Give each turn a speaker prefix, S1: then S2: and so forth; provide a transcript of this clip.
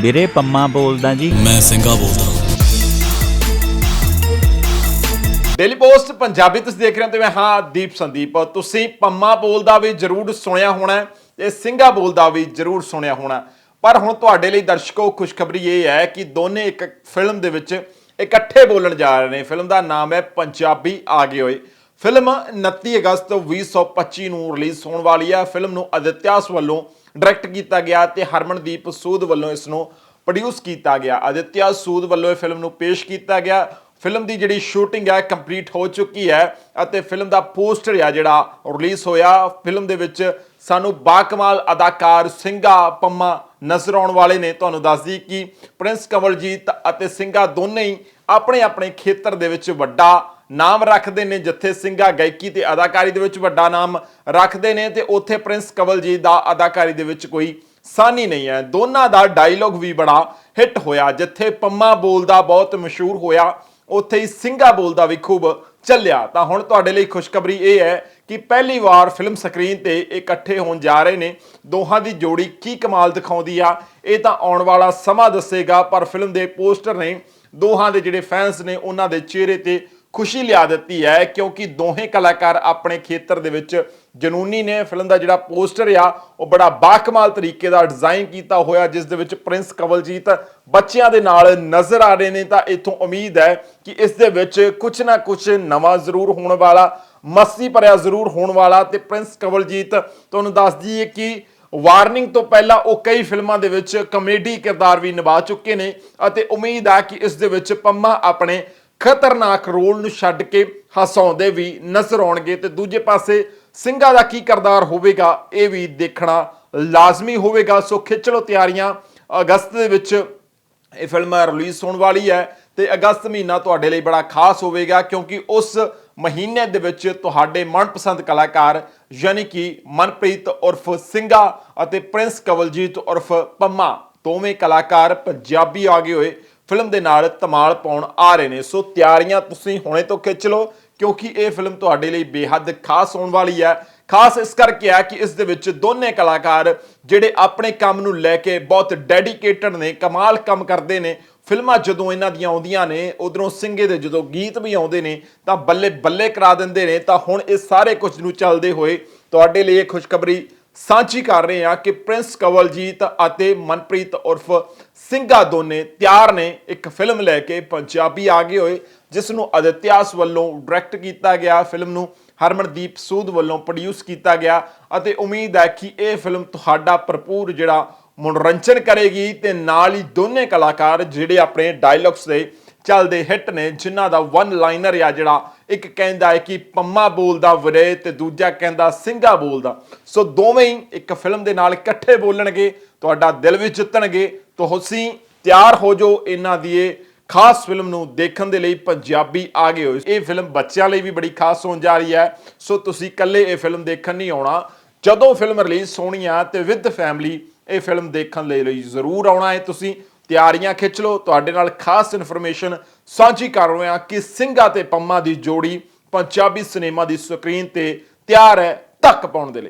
S1: ਵੀਰੇ ਪੰਮਾ ਬੋਲਦਾ ਜੀ।
S2: ਮੈਂ ਸਿੰਘਾ ਬੋਲਦਾ
S3: ਡੇਲੀ ਪੋਸਟ ਪੰਜਾਬੀ ਤੁਸੀਂ ਦੇਖ ਰਹੇ ਹੋ ਤੇ ਮੈਂ ਹਾਂ ਦੀਪ ਸੰਦੀਪ। ਤੁਸੀਂ ਪੰਮਾ ਬੋਲਦਾ ਵੀ ਜਰੂਰ ਸੁਣਿਆ ਹੋਣਾ ਤੇ ਸਿੰਘਾ ਬੋਲਦਾ ਵੀ ਜਰੂਰ ਸੁਣਿਆ ਹੋਣਾ ਪਰ ਹੁਣ ਤੁਹਾਡੇ ਲਈ ਦਰਸ਼ਕੋ ਖੁਸ਼ਖਬਰੀ ਇਹ ਹੈ ਕਿ ਦੋਨੇ ਇੱਕ ਫਿਲਮ ਦੇ ਵਿੱਚ ਇਕੱਠੇ ਬੋਲਣ ਜਾ ਰਹੇ ਨੇ। ਫਿਲਮ ਦਾ ਨਾਮ ਹੈ ਪੰਜਾਬੀ ਆ ਗਏ ਹੋਏ। ਫਿਲਮ 29 ਅਗਸਤ 2025 ਨੂੰ ਰਿਲੀਜ਼ ਹੋਣ ਵਾਲੀ ਹੈ। ਫਿਲਮ ਨੂੰ ਅਦਿੱਤਿਆਸ ਵੱਲੋਂ ਡਾਇਰੈਕਟ ਕੀਤਾ ਗਿਆ ਤੇ ਹਰਮਨਦੀਪ ਸੂਦ ਵੱਲੋਂ ਇਸ ਨੂੰ ਪ੍ਰੋਡਿਊਸ ਕੀਤਾ ਗਿਆ। ਅਦਿੱਤਿਆ ਸੂਦ ਵੱਲੋਂ ਇਹ ਫਿਲਮ ਨੂੰ ਪੇਸ਼ ਕੀਤਾ ਗਿਆ। ਫਿਲਮ ਦੀ ਜਿਹੜੀ ਸ਼ੂਟਿੰਗ ਹੈ ਕੰਪਲੀਟ ਹੋ ਚੁੱਕੀ ਹੈ ਅਤੇ ਫਿਲਮ ਦਾ ਪੋਸਟਰ ਆ ਜਿਹੜਾ ਰਿਲੀਜ਼ ਹੋਇਆ। ਫਿਲਮ ਦੇ ਵਿੱਚ ਸਾਨੂੰ ਬਾਕਮਾਲ ਅਦਾਕਾਰ ਸਿੰਘਾ ਪੰਮਾ ਨਜ਼ਰ ਆਉਣ ਵਾਲੇ ਨੇ। ਤੁਹਾਨੂੰ ਦੱਸ ਦਈ ਕਿ ਪ੍ਰਿੰਸ ਕਮਲਜੀਤ ਅਤੇ ਸਿੰਘਾ ਦੋਨੇ ਹੀ ਆਪਣੇ ਆਪਣੇ ਖੇਤਰ ਦੇ ਵਿੱਚ ਵੱਡਾ ਨਾਮ ਰੱਖਦੇ ਨੇ ਜਿੱਥੇ ਸਿੰਘਾ ਗਾਇਕੀ ਤੇ ਅਦਾਕਾਰੀ ਦੇ ਵਿੱਚ ਵੱਡਾ ਨਾਮ ਰੱਖਦੇ ਨੇ ਤੇ ਉੱਥੇ ਪ੍ਰਿੰਸ ਕਵਲਜੀਤ ਦਾ ਅਦਾਕਾਰੀ ਦੇ ਵਿੱਚ ਕੋਈ ਸਾਨੀ ਨਹੀਂ ਹੈ। ਦੋਨਾਂ ਦਾ ਡਾਇਲੋਗ ਵੀ ਬੜਾ ਹਿੱਟ ਹੋਇਆ, ਜਿੱਥੇ ਪੰਮਾ ਬੋਲਦਾ ਬਹੁਤ ਮਸ਼ਹੂਰ ਹੋਇਆ, ਉੱਥੇ ਹੀ ਸਿੰਘਾ ਬੋਲਦਾ ਵੀ ਖੂਬ ਚੱਲਿਆ। ਤਾਂ ਹੁਣ ਤੁਹਾਡੇ ਲਈ ਖੁਸ਼ਖਬਰੀ ਇਹ ਹੈ ਕਿ ਪਹਿਲੀ ਵਾਰ ਫਿਲਮ ਸਕਰੀਨ ਤੇ ਇਕੱਠੇ ਹੋਣ ਜਾ ਰਹੇ ਨੇ। ਦੋਹਾਂ ਦੀ ਜੋੜੀ ਕੀ ਕਮਾਲ ਦਿਖਾਉਂਦੀ ਆ, ਇਹ ਤਾਂ ਆਉਣ ਵਾਲਾ ਸਮਾਂ ਦੱਸੇਗਾ, ਪਰ ਫਿਲਮ ਦੇ ਪੋਸਟਰ ਨੇ ਦੋਹਾਂ ਦੇ ਜਿਹੜੇ ਫੈਨਸ ਨੇ, ਉਹਨਾਂ ਦੇ ਚਿਹਰੇ ਤੇ ਖੁਸ਼ੀ ਲਿਆ ਦਿੱਤੀ ਹੈ, ਕਿਉਂਕਿ ਦੋਹੇ ਕਲਾਕਾਰ ਆਪਣੇ ਖੇਤਰ ਦੇ ਵਿੱਚ ਜਨੂਨੀ ਨੇ ਫਿਲਮ ਦਾ ਜਿਹੜਾ ਪੋਸਟਰ ਆ, ਉਹ ਬੜਾ ਬਾਕਮਾਲ ਤਰੀਕੇ ਦਾ ਡਿਜ਼ਾਈਨ ਕੀਤਾ ਹੋਇਆ, ਜਿਸ ਦੇ ਵਿੱਚ ਪ੍ਰਿੰਸ ਕਵਲਜੀਤ ਬੱਚਿਆਂ ਦੇ ਨਾਲ ਨਜ਼ਰ ਆ ਰਹੇ ਨੇ। ਤਾਂ ਇਥੋਂ ਉਮੀਦ ਹੈ ਕਿ ਇਸ ਦੇ ਵਿੱਚ ਕੁਝ ਨਾ ਕੁਝ ਨਵਾਂ ਜ਼ਰੂਰ ਹੋਣ ਵਾਲਾ, ਮਸਤੀ ਭਰਿਆ ਜ਼ਰੂਰ ਹੋਣ ਵਾਲਾ। ਤੇ ਪ੍ਰਿੰਸ ਕਵਲਜੀਤ ਤੁਹਾਨੂੰ ਦੱਸ ਦਈਏ ਕਿ ਵਾਰਨਿੰਗ ਤੋਂ ਪਹਿਲਾਂ ਉਹ ਕਈ ਫਿਲਮਾਂ ਦੇ ਵਿੱਚ ਕਮੇਡੀ ਕਿਰਦਾਰ ਵੀ ਨਿਭਾ ਚੁੱਕੇ ਨੇ। ਅਤੇ ਉਮੀਦ ਆ ਕਿ ਇਸ ਦੇ ਵਿੱਚ ਪੰਮਾ ਆਪਣੇ ਖਤਰਨਾਕ ਰੋਲ ਨੂੰ ਛੱਡ ਕੇ ਹਸਾਉਂਦੇ ਵੀ ਨਜ਼ਰ ਆਉਣਗੇ ਤੇ ਦੂਜੇ ਪਾਸੇ ਸਿੰਘਾ ਦਾ ਕੀ ਕਰਦਾਰ ਹੋਵੇਗਾ, ਇਹ ਵੀ ਦੇਖਣਾ ਲਾਜ਼ਮੀ ਹੋਵੇਗਾ। ਸੋ ਖਿੱਚ ਲਓ ਤਿਆਰੀਆਂ। ਅਗਸਤ ਦੇ ਵਿੱਚ ਇਹ ਫਿਲਮ ਰਿਲੀਜ਼ ਹੋਣ ਵਾਲੀ ਹੈ ਤੇ ਅਗਸਤ ਮਹੀਨਾ ਤੁਹਾਡੇ ਲਈ ਬੜਾ ਖਾਸ ਹੋਵੇਗਾ ਕਿਉਂਕਿ ਉਸ ਮਹੀਨੇ ਦੇ ਵਿੱਚ ਤੁਹਾਡੇ ਮਨਪਸੰਦ ਕਲਾਕਾਰ ਯਾਨੀ ਕਿ ਮਨਪ੍ਰੀਤ ਉਰਫ ਸਿੰਘਾ ਅਤੇ ਪ੍ਰਿੰਸ ਕਵਲਜੀਤ ਉਰਫ ਪੰਮਾ, ਦੋਵੇਂ ਕਲਾਕਾਰ ਪੰਜਾਬੀ ਆ ਗਏ ਹੋਏ। ਫਿਲਮ ਦੇ ਨਾਲ ਧਮਾਲ ਪਾਉਣ ਆ ਰਹੇ ਨੇ। ਸੋ ਤਿਆਰੀਆਂ ਤੁਸੀਂ ਹੁਣੇ ਤੋਂ ਖਿੱਚ ਲਓ, ਕਿਉਂਕਿ ਇਹ ਫਿਲਮ ਤੁਹਾਡੇ ਲਈ ਬੇਹੱਦ ਖਾਸ ਹੋਣ ਵਾਲੀ ਹੈ। ਖਾਸ ਇਸ ਕਰਕੇ ਆ ਕਿ ਇਸ ਦੇ ਵਿੱਚ ਦੋਨੇ ਕਲਾਕਾਰ ਜਿਹੜੇ ਆਪਣੇ ਕੰਮ ਨੂੰ ਲੈ ਕੇ ਬਹੁਤ ਡੈਡੀਕੇਟਡ ਨੇ, ਕਮਾਲ ਕੰਮ ਕਰਦੇ ਨੇ। ਫਿਲਮਾਂ ਜਦੋਂ ਇਹਨਾਂ ਦੀਆਂ ਆਉਂਦੀਆਂ ਨੇ, ਉਧਰੋਂ ਸਿੰਘੇ ਦੇ ਜਦੋਂ ਗੀਤ ਵੀ ਆਉਂਦੇ ਨੇ, ਤਾਂ ਬੱਲੇ ਬੱਲੇ ਕਰਾ ਦਿੰਦੇ ਨੇ। ਤਾਂ ਹੁਣ ਇਹ ਸਾਰੇ ਕੁਝ ਨੂੰ ਚੱਲਦੇ ਹੋਏ ਤੁਹਾਡੇ ਲਈ ਇਹ ਖੁਸ਼ਖਬਰੀ ਸਾਂਝੀ ਕਰ ਰਹੇ ਹਾਂ ਕਿ ਪ੍ਰਿੰਸ ਕਵਲਜੀਤ ਅਤੇ ਮਨਪ੍ਰੀਤ ਉਰਫ ਸਿੰਘਾ ਦੋਨੇ ਤਿਆਰ ਨੇ। ਇੱਕ ਫਿਲਮ ਲੈ ਕੇ ਪੰਜਾਬੀ ਆ ਗਏ ਹੋਏ, ਜਿਸ ਨੂੰ ਅਦਿੱਤਿਆਸ ਵੱਲੋਂ ਡਾਇਰੈਕਟ ਕੀਤਾ ਗਿਆ। ਫਿਲਮ ਨੂੰ ਹਰਮਨਦੀਪ ਸੂਦ ਵੱਲੋਂ ਪ੍ਰੋਡਿਊਸ ਕੀਤਾ ਗਿਆ ਅਤੇ ਉਮੀਦ ਹੈ ਕਿ ਇਹ ਫਿਲਮ ਤੁਹਾਡਾ ਭਰਪੂਰ ਜਿਹੜਾ ਮਨੋਰੰਜਨ ਕਰੇਗੀ ਤੇ ਨਾਲ ਹੀ ਦੋਨੇ ਕਲਾਕਾਰ ਜਿਹੜੇ ਆਪਣੇ ਡਾਇਲੌਗਸ ਦੇ ਚੱਲਦੇ ਹਿੱਟ ਨੇ, ਜਿਨ੍ਹਾਂ ਦਾ ਵਨ ਲਾਈਨਰ ਆ ਜਿਹੜਾ। ਇੱਕ ਕਹਿੰਦਾ ਹੈ ਕਿ ਪੰਮਾ ਬੋਲਦਾ ਵੀਰੇ ਤੇ ਦੂਜਾ ਕਹਿੰਦਾ ਸਿੰਘਾ ਬੋਲਦਾ। ਸੋ ਦੋਵੇਂ ਹੀ ਇੱਕ ਫਿਲਮ ਦੇ ਨਾਲ ਇਕੱਠੇ ਬੋਲਣਗੇ, ਤੁਹਾਡਾ ਦਿਲ ਵੀ ਜਿੱਤਣਗੇ। ਤੁਸੀਂ ਤਿਆਰ ਹੋ ਜਾਓ ਇਹਨਾਂ ਦੀ ਇਹ ਖਾਸ ਫਿਲਮ ਨੂੰ ਦੇਖਣ ਦੇ ਲਈ ਪੰਜਾਬੀ ਆ ਗਏ ਹੋਏ। ਇਹ ਫਿਲਮ ਬੱਚਿਆਂ ਲਈ ਵੀ ਬੜੀ ਖਾਸ ਹੋਣ ਜਾ ਰਹੀ ਹੈ। ਸੋ ਤੁਸੀਂ ਇਕੱਲੇ ਇਹ ਫਿਲਮ ਦੇਖਣ ਨਹੀਂ ਆਉਣਾ। ਜਦੋਂ ਫਿਲਮ ਰਿਲੀਜ਼ ਹੋਣੀ ਆ ਤੇ ਵਿਦ ਫੈਮਿਲੀ ਇਹ ਫਿਲਮ ਦੇਖਣ ਲਈ ਲਈ ਜ਼ਰੂਰ ਆਉਣਾ ਹੈ ਤੁਸੀਂ। ਤਿਆਰੀਆਂ ਖਿੱਚ ਲਓ। ਤੁਹਾਡੇ ਨਾਲ ਖਾਸ ਇਨਫੋਰਮੇਸ਼ਨ ਸਾਂਝੀ ਕਰ ਰਹੇ ਹਾਂ ਕਿ ਸਿੰਘਾ ਤੇ ਪੰਮਾ ਦੀ ਜੋੜੀ ਪੰਜਾਬੀ ਸਿਨੇਮਾ ਦੀ ਸਕਰੀਨ ਤੇ ਤਿਆਰ ਹੈ ਧੱਕ ਪਾਉਣ ਦੇ ਲਈ।